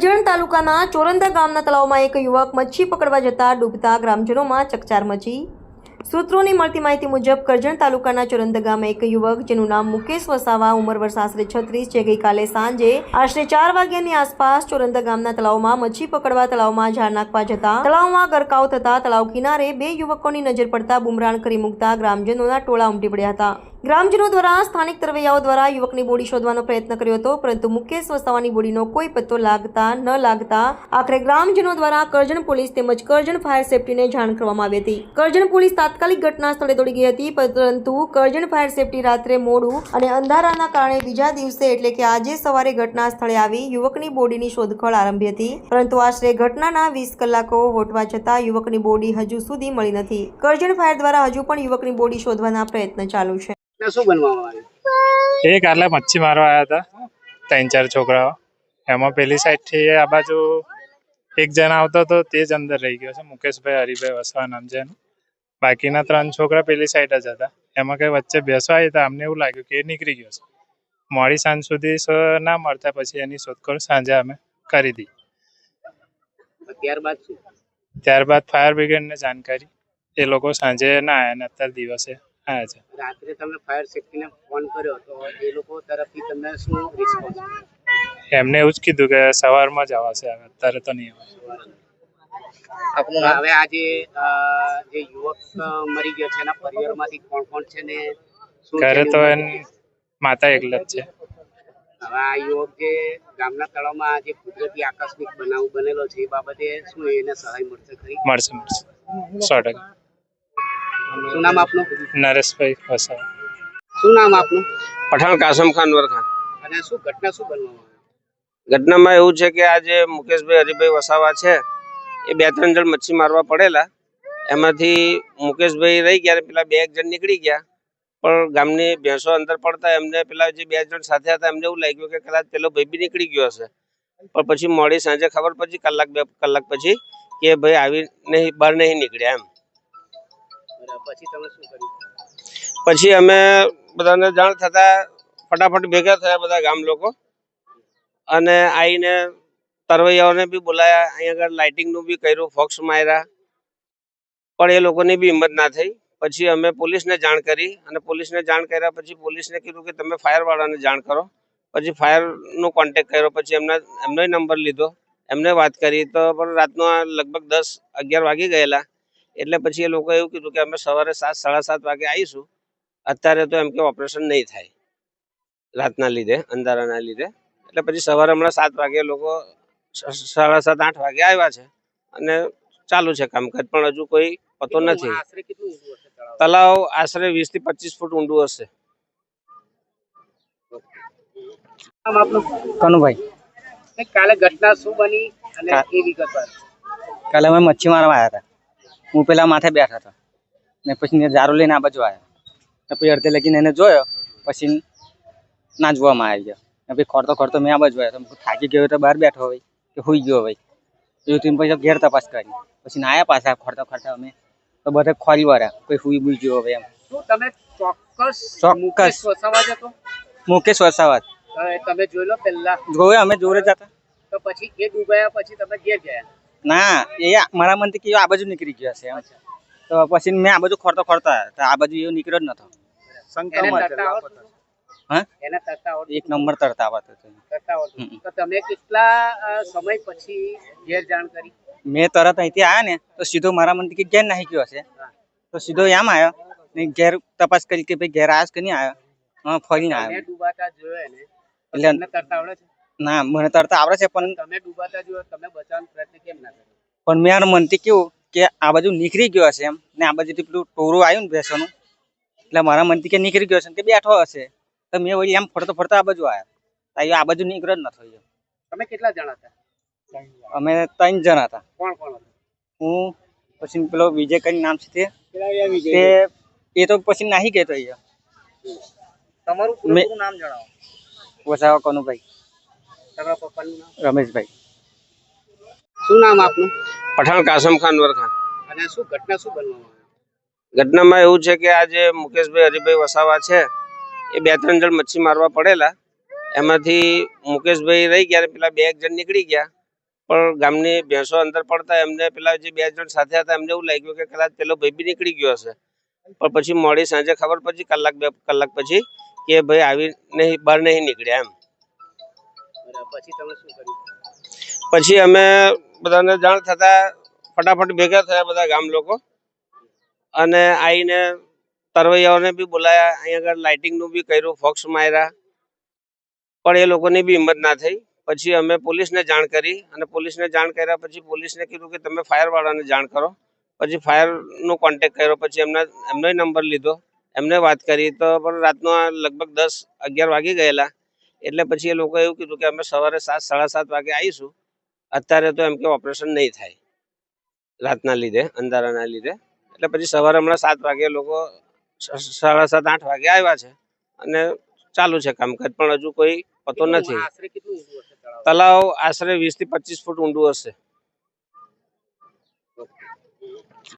કરજણ તાલુકાના ચોરંદા ગામના તળાવમાં એક યુવક મચ્છી પકડવા જતા ડૂબતા ગ્રામજનોમાં ચકચાર મચી. સૂત્રોની મળતી માહિતી મુજબ, કરજણ તાલુકાના ચોરંદા ગામે એક યુવક, જેનું નામ મુકેશ વસાવા, ઉંમર વર્ષ આશરે છત્રીસ જે ગઈકાલે સાંજે આશરે ચાર વાગ્યાની આસપાસ ચોરંદા ગામના તળાવમાં મચ્છી પકડવા તળાવમાં ઝાડ નાખવા જતા તળાવમાં ગરકાવ થતા તળાવ કિનારે બે યુવકોની નજર પડતા બુમરાણ કરી મૂકતા ગ્રામજનોના ટોળા ઉમટી પડ્યા હતા. ગ્રામજનો દ્વારા સ્થાનિક તરવૈયાઓ દ્વારા યુવકની બોડી શોધવાનો પ્રયત્ન કર્યો હતો, પરંતુ મુકેશ વસાવાની બોડીનો કોઈ પત્તો લાગતા ન લાગતા આખરે ગ્રામજનો દ્વારા કરજણ પોલીસ તેમજ કરજણ ફાયર સેફટીને જાણ કરવામાં આવી હતી. કરજણ પોલીસ તાત્કાલિક ઘટના સ્થળે દોડી ગઈ હતી, પરંતુ કરજણ ફાયર સેફટી રાત્રે મોડું અને અંધારાના કારણે બીજા દિવસે એટલે કે આજે સવારે ઘટના સ્થળે આવી યુવકની બોડીની શોધખોળ આરંભી હતી. પરંતુ આશરે ઘટનાના વીસ કલાકો વોટવા છતાં યુવકની બોડી હજુ સુધી મળી નથી. કરજણ ફાયર દ્વારા હજુ પણ યુવકની બોડી શોધવાના પ્રયત્ન ચાલુ છે. શું બનવામાં આવ્યું એ મચ્છી મારવા આવ્યા હતા ત્રણ ચાર છોકરાઓ. એમાં પેલી સાઈડથી આ બાજુ એક જણ આવતો હતો તે જ અંદર રહી ગયો છે મુકેશભાઈ હરિભાઈ વસવા નામ છે બાકીના ત્રણ છોકરા પેલી સાઈડ જ હતા. એમાં કઈ વચ્ચે બેસવા હતા અમને એવું લાગ્યું કે એ નીકળી ગયો છે. મોડી સાંજ સુધી સ- ના મળતા પછી એની શોધખોળ સાંજે અમે કરી દી. ત્યારબાદ ત્યારબાદ ફાયર બ્રિગેડને જાણકારી. એ લોકો સાંજે ના આવ્યા ને અત્યારે દિવસે રાત્રે તમે ફાયર સેફટીને ફોન કર્યો તો એ લોકો તરફથી તમને શું રિસ્પોન્સ એમને એવું જ કીધું કે સવારમાં જ આવશે હવે અત્યારે તો નહીં આવે હવે આજે અ, જે યુવક મરી ગયો છે એના પરિવારમાંથી કોણ કોણ છે ને ઘરે તો એની માતા એકલા જ છે. હવે આ યુવક જે ગામના તળાવમાં જે કુદરતી આકસ્મિક બનાવ બનેલો છે એ બાબતે શું એને સહાય મળશે ખરી? મળશે મળશે. સો ટકા. શું નામ આપનું? નરેશભાઈ વસાવા. શું નામ આપનું? પઠાણ કાસમ ખાન વરખા. અને શું ઘટના શું બનવામાં ઘટનામાં એવું છે કે આજે મુકેશભાઈ હરિભાઈ વસાવા છે એ બે ત્રણ જણ મચ્છી મારવા પડેલા. એમાંથી મુકેશભાઈ રહી ગયા અને પેલા બે એક જણ નીકળી ગયા. પણ ગામની ભેંસો અંદર પડતા એમને પેલા જે બે જણ સાથે હતા એમને એવું લાગ્યું કે કદાચ પેલો ભાઈ બી નીકળી ગયો હશે. પણ પછી મોડી સાંજે ખબર પછી કલાક બે કલાક પછી કે ભાઈ આવી નહીં બહાર નહીં નીકળ્યા એમ. પછી અમે બધાને જાણ થતા ફટાફટ ભેગા થયા બધા ગામ લોકો. અને આવીને તરવૈયાઓને બી બોલાયા, અહીંયા આગળ લાઇટિંગનું બી કર્યું ફોક્સ માર્યા. પણ એ લોકોની બી હિંમત ના થઈ. પછી અમે પોલીસને જાણ કરી અને પોલીસને જાણ કર્યા પછી પોલીસને કીધું કે તમે ફાયરવાળાને જાણ કરો. પછી ફાયરનો કોન્ટેક કર્યો, પછી એમના એમનો નંબર લીધો. એમને વાત કરી તો પણ રાતનો લગભગ દસ અગિયાર વાગી ગયેલા. એટલે પછી એ લોકોએ એવું કીધું કે અમે સવારે સાત સાડા સાત વાગે આવીશું. અત્યારે તો એમ કે ઓપરેશન નહીં થાય. રાતના લીધે અંધારાના લીધે. એટલે પછી સવારે હમણાં સાત વાગે લોકો સાડા સાત આઠ વાગે આવ્યા છે. અને ચાલુ છે કામકાજ પણ હજુ કોઈ પતો નથી. આશરે કેટલું ઊંડું હશે તળાવ? તલાવ આશરે વીસથી પચીસ ફૂટ ઊંડું હશે. કનુભાઈ. કાલે ઘટના શું બની અને એ વિગતવાર કાલે અમે મચ્છી મારવા આવ્યા હતા. હું પેલા માથે બેઠા હતા. ને પછી જારો લઈને આ બાજુ આવ્યા. ને પછી અડધે લગીને એને જોયો પછી ના જોવામાં આવી ગયો. ને પછી ખોરતો ખોરતો મેં આ બાજુ આવ્યો. તો થાકી ગયો તો બહાર બેઠો હોય કે હોઈ ગયો હોય. એવું તીન પછી ઘેર તપાસ કરી. પછી ના આવ્યા પાછા ખોરતા ખોરતા અમે. તો બધા ખોરી વાળા કોઈ હુઈ બુઈ ગયો હવે એમ. તમે ચોક્કસ ચોક્કસ. મુકેશ વસાવા જ હતો મુકેશ વસાવત તમે જોઈ લો પહેલા. જોયો અમે જોડે જતા તો પછી એ ડૂબાયા પછી તમે ઘેર ગયા? ના એ મારા મનથી કે આ બાજુ નીકળી ગયો હશે એમ તો પછી મેં આ બાજુ ખોરતો ખોરતા તો આ બાજુ એવું નીકળ્યો જ નતો એને તરતા આવડતું? હા? એને તરતા આવડતું? એક નંબર તરતા આવતો હતો. તરતા આવડતું. હમ. તો તમે કેટલા સમય પછી ઘેર જાણ કરી? મેં તરત અહીંથી આવ્યા ને તો સીધો મારા મનથી કે ઘેર નાહી ગયો હશે. તો સીધો એમ આવ્યો ને ઘેર તપાસ કરી કે ભાઈ ઘેર આવ્યો કે નહીં આવ્યો હા ફરીને આવ્યો એટલે તરતા આવડે છે? ના મને તરતા આવડે છે પણ તમે ડૂબાતા જો તમે બચાવવાનો પ્રયત્ન કેમ ના કર્યો? પણ મેં યાર મનથી કેવું કે આ બાજુ નીકળી ગયો હશે એમ ને આ બાજુથી પેલું ટોરું આવ્યું ને ભેંસોનું એટલે મારા મનથી કે નીકળી ગયો છે ને કે બેઠો હશે. તો મેં વળી એમ ફરતો ફરતો આ બાજુ આવ્યો. તો આ બાજુ નીકળ્યો જ ન થયો તમે કેટલા જણા હતા? અમે ત્રણ જણા હતા. કોણ કોણ હતું? હું પછી પેલો વિજય કરી નામ છે તે. એ તો પછી નાહી ગયો તો તમારું નામ જણાવો. વસાવા કનુભાઈ. તમારા પપ્પાનું નામ? રમેશભાઈ. શું નામ આપનું? પઠાણ કાસમ ખાન વરખાન અને શું ઘટના શું બનવામાં ઘટનામાં એવું છે કે આજે મુકેશભાઈ હરિભાઈ વસાવા છે. એ બે ત્રણ જણ મચ્છી મારવા પડેલા. એમાંથી મુકેશભાઈ રહી ગયા અને પેલા બે એક જણ નીકળી ગયા. પણ ગામની ભેંસો અંદર પડતા એમને પેલા જે બે જણ સાથે હતા એમને એવું લાગ્યું કે કદાચ પેલો ભાઈ બી નીકળી ગયો હશે. પણ પછી મોડી સાંજે ખબર પછી કલાક બે કલાક પછી કે ભાઈ આવી નહીં બહાર નહીં નીકળ્યા એમ. પછી તમે અમે બધાને જાણ થતા ફટાફટ ભેગા થયા બધા ગામ લોકો. અને આવીને તરવૈયાઓને બી બોલાયા. અહીંયા આગળ લાઇટિંગનું બી કર્યું ફોક્સ માર્યા. પણ એ લોકોની બી હિંમત ના થઈ. પછી અમે પોલીસને જાણ કરી અને પોલીસને જાણ કર્યા પછી પોલીસને કીધું કે તમે ફાયરવાળાને જાણ કરો. પછી ફાયરનો કોન્ટેક કર્યો, પછી એમના એમનો નંબર લીધો. એમને વાત કરી તો પણ રાતનો લગભગ દસ અગિયાર વાગી ગયેલા. એટલે પછી એ લોકોએ એવું કીધું કે અમે સવારે સાત સાડા સાત વાગે આવીશું. અત્યારે તો એમ કે ઓપરેશન નહીં થાય. રાતના લીધે અંધારાના લીધે. એટલે પછી સવારે હમણાં સાત વાગે લોકો સાડા સાત આઠ વાગે આવ્યા છે. અને ચાલુ છે કામકાજ પણ હજુ કોઈ પતો નથી. તલાવ આશરે વીસથી પચીસ ફૂટ ઊંડું હશે.